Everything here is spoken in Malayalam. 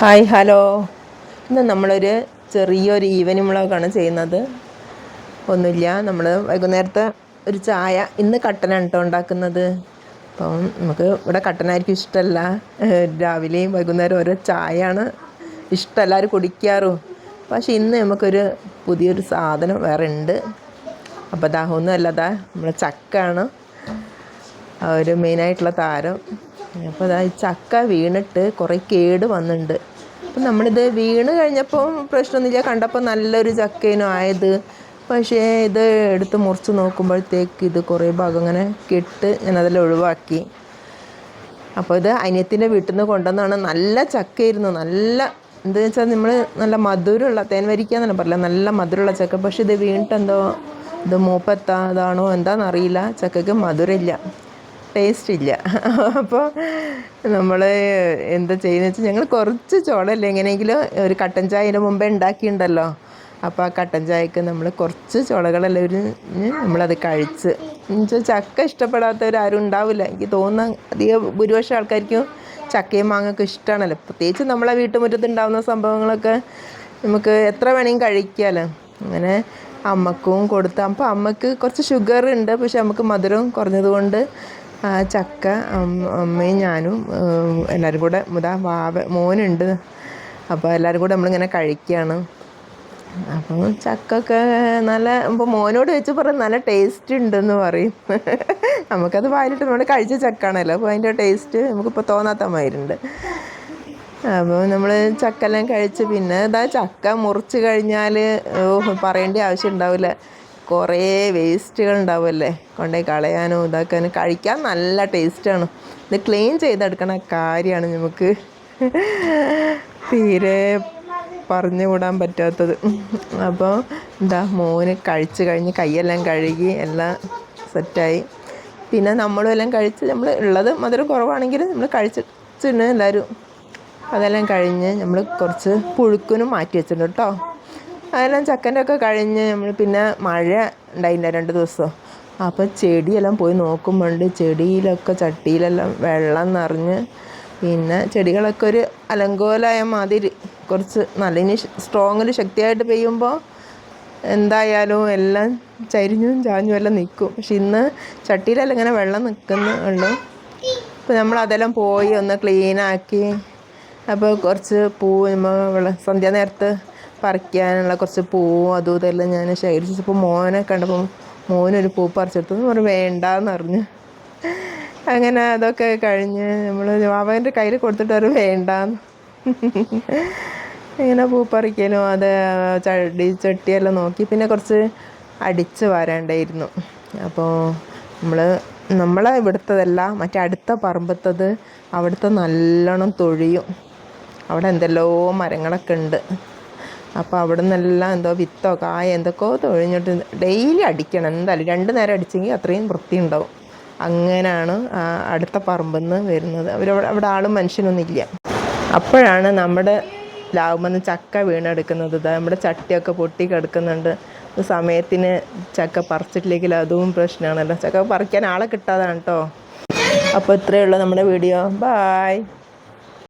Hi hello. ഇന്ന് നമ്മളൊരു ചെറിയൊരു ഈവനിങ് വ്ളോഗാണ് ചെയ്യുന്നത്. ഒന്നുമില്ല നമ്മൾ വൈകുന്നേരത്തെ ഒരു ചായ ഇന്ന് കട്ടനാണ് കേട്ടോ ഉണ്ടാക്കുന്നത്. അപ്പം നമുക്ക് ഇവിടെ കട്ടനായിരിക്കും ഇഷ്ടമല്ല. രാവിലെയും വൈകുന്നേരം ഓരോ ചായയാണ് ഇഷ്ടം എല്ലാവരും കുടിക്കാറും. പക്ഷെ ഇന്ന് നമുക്കൊരു പുതിയൊരു സാധനം വേറെ ഉണ്ട്. അപ്പോൾ ദാ ഒന്നുമല്ല ദാ നമ്മൾ ചക്കാണ് ഒരു മെയിനായിട്ടുള്ള താരം. അപ്പോൾ അതാ ചക്ക വീണിട്ട് കുറേ കേട് വന്നിട്ടുണ്ട് അപ്പം നമ്മളിത് വീണ് കഴിഞ്ഞപ്പോൾ പ്രശ്നമൊന്നുമില്ല കണ്ടപ്പോൾ നല്ലൊരു ചക്കേനും ആയത്. പക്ഷേ ഇത് എടുത്ത് മുറിച്ച് നോക്കുമ്പോഴത്തേക്ക് ഇത് കുറേ ഭാഗം അങ്ങനെ കെട്ട് ഞാനതെല്ലാം ഒഴിവാക്കി. അപ്പോൾ ഇത് അനിയത്തിന്റെ വീട്ടിൽ നിന്ന് കൊണ്ടുവന്നാണ് നല്ല ചക്കയായിരുന്നു. നല്ല എന്താ വെച്ചാൽ നമ്മൾ നല്ല മധുരമുള്ള തേൻ വരിക്കാന്നല്ല പറയില്ല നല്ല മധുരമുള്ള ചക്ക. പക്ഷേ ഇത് വീണിട്ട് എന്തോ ഇത് മൂപ്പത്താതാണോ എന്താണെന്നറിയില്ല ചക്കയ്ക്ക് മധുരമില്ല. ടേസ്റ്റ് ഇല്ല. അപ്പോൾ നമ്മൾ എന്താ ചെയ്യുന്നത് വെച്ചാൽ ഞങ്ങൾ കുറച്ച് ചോളല്ലേ എങ്ങനെയെങ്കിലും ഒരു കട്ടൻ ചായന് മുമ്പേ ഉണ്ടാക്കിയിട്ടുണ്ടല്ലോ അപ്പോൾ ആ കട്ടൻ ചായക്ക് നമ്മൾ കുറച്ച് ചുളകളെല്ലാം നമ്മളത് കഴിച്ച്. എന്നുവെച്ചാൽ ചക്ക ഇഷ്ടപ്പെടാത്തവരാരും ഉണ്ടാവില്ല. എനിക്ക് തോന്നുന്ന അധികം ഭൂരിപക്ഷം ആൾക്കാർക്കും ചക്കയും മാങ്ങൊക്കെ ഇഷ്ടമാണല്ലോ പ്രത്യേകിച്ച് നമ്മളെ വീട്ടുമുറ്റത്ത് ഉണ്ടാകുന്ന സംഭവങ്ങളൊക്കെ നമുക്ക് എത്ര വേണമെങ്കിലും കഴിക്കാമല്ലോ അങ്ങനെ അമ്മക്കും കൊടുത്ത് അപ്പോൾ അമ്മയ്ക്ക് കുറച്ച് ഷുഗർ ഉണ്ട് പക്ഷെ നമുക്ക് മധുരം കുറഞ്ഞതുകൊണ്ട് ചക്ക അമ്മ- അമ്മയും ഞാനും എല്ലാവരും കൂടെ മുതാ വാവ മോനുണ്ട്. അപ്പോൾ എല്ലാവരും കൂടെ നമ്മളിങ്ങനെ കഴിക്കുകയാണ് അപ്പോൾ ചക്കൊക്കെ നല്ല ഇപ്പോൾ മോനോട് വെച്ച് പറയും നല്ല ടേസ്റ്റ് ഉണ്ടെന്ന് പറയും. നമുക്കത് വായിലിട്ട് നമ്മൾ കഴിച്ച ചക്കാണല്ലോ അപ്പോൾ അതിന്റെ ടേസ്റ്റ് നമുക്കിപ്പോൾ തോന്നാത്ത മാതിരിണ്ട്. അപ്പോൾ നമ്മൾ ചക്കെല്ലാം കഴിച്ച് പിന്നെ ഇതാ ചക്ക മുറിച്ച് കഴിഞ്ഞാൽ പറയേണ്ട ആവശ്യം ഉണ്ടാവില്ല കുറേ വേസ്റ്റുകൾ ഉണ്ടാവുമല്ലേ? കൊണ്ടുപോയി കളയാനും ഇതാക്കാനും. കഴിക്കാൻ നല്ല ടേസ്റ്റാണ് ഇത് ക്ലീൻ ചെയ്തെടുക്കണ കാര്യമാണ് നമുക്ക് തീരെ പറഞ്ഞു വിടാൻ പറ്റാത്തത്. അപ്പോൾ എന്താ മോന് കഴിച്ച് കഴിഞ്ഞ് കൈയെല്ലാം കഴുകി എല്ലാം സെറ്റായി. പിന്നെ നമ്മളും എല്ലാം കഴിച്ച് നമ്മൾ ഉള്ളത് മധുരം കുറവാണെങ്കിൽ നമ്മൾ കഴിച്ചിട്ടുണ്ട് എല്ലാവരും അതെല്ലാം കഴിഞ്ഞ് നമ്മൾ കുറച്ച് പുഴുക്കിനും മാറ്റി വെച്ചിട്ടുണ്ട് കേട്ടോ. അതെല്ലാം ചക്കന്റെ ഒക്കെ കഴിഞ്ഞ് നമ്മൾ പിന്നെ മഴ ഉണ്ടായില്ല രണ്ട് ദിവസം. അപ്പോൾ ചെടിയെല്ലാം പോയി നോക്കുമ്പോണ്ട്. ചെടിയിലൊക്കെ ചട്ടിയിലെല്ലാം വെള്ളം നിറഞ്ഞ് പിന്നെ ചെടികളൊക്കെ ഒരു അലങ്കോലായ മാതിരി കുറച്ച് നല്ല ഇനി സ്ട്രോങ്ങിൽ ശക്തിയായിട്ട് പെയ്യുമ്പോൾ എന്തായാലും എല്ലാം ചരിഞ്ഞും ചാഞ്ഞും എല്ലാം നിൽക്കും. പക്ഷെ ഇന്ന് ചട്ടിയിലെല്ലാം ഇങ്ങനെ വെള്ളം നിൽക്കുന്നുള്ളൂ അപ്പോൾ നമ്മൾ അതെല്ലാം പോയി ഒന്ന് ക്ലീനാക്കി. അപ്പോൾ കുറച്ച് പൂ നമ്മൾ സന്ധ്യാനേരത്ത് പറിക്കാനുള്ള കുറച്ച് പൂവും അതും ഇതെല്ലാം ഞാൻ ശേഖരിച്ചപ്പോൾ മോനെ കണ്ടപ്പോൾ മോനൊരു പൂ പറിച്ചെടുത്തു. പറഞ്ഞു വേണ്ടാന്ന് പറഞ്ഞു. അങ്ങനെ അതൊക്കെ കഴിഞ്ഞ് നമ്മൾ അവന്റെ കയ്യിൽ കൊടുത്തിട്ട് അവർ വേണ്ടാന്ന്. ഇങ്ങനെ പൂ പറിക്കലും അത് ചടി ചട്ടിയെല്ലാം നോക്കി പിന്നെ കുറച്ച് അടിച്ച് വരേണ്ടായിരുന്നു. അപ്പോൾ നമ്മൾ നമ്മളെ ഇവിടുത്തതല്ല മറ്റേ അടുത്ത പറമ്പത്തത് അവിടുത്തെ നല്ലോണം തൊഴിയും. അവിടെ എന്തെല്ലോ മരങ്ങളൊക്കെ ഉണ്ട്. അപ്പോൾ അവിടെ നിന്നെല്ലാം എന്തോ വിത്തോ കായ എന്തൊക്കെയോ തൊഴിഞ്ഞിട്ട് ഡെയിലി അടിക്കണം. എന്തായാലും രണ്ട് നേരം അടിച്ചെങ്കിൽ അത്രയും വൃത്തി ഉണ്ടാവും അങ്ങനെയാണ് അടുത്ത പറമ്പിൽ നിന്ന് വരുന്നത്. അവരവിടെ അവിടെ ആളും മനുഷ്യനൊന്നും ഇല്ല. അപ്പോഴാണ് നമ്മുടെ ലാവുമെന്ന് ചക്ക വീണെടുക്കുന്നത്. നമ്മുടെ ചട്ടിയൊക്കെ പൊട്ടി കിടക്കുന്നുണ്ട്. സമയത്തിന് ചക്ക പറിച്ചിട്ടില്ലെങ്കിൽ അതും പ്രശ്നമാണല്ലോ. ചക്ക പറിക്കാൻ ആളെ കിട്ടാതാണ് കേട്ടോ അപ്പോൾ ഇത്രയേ ഉള്ളൂ നമ്മുടെ വീഡിയോ. ബായ്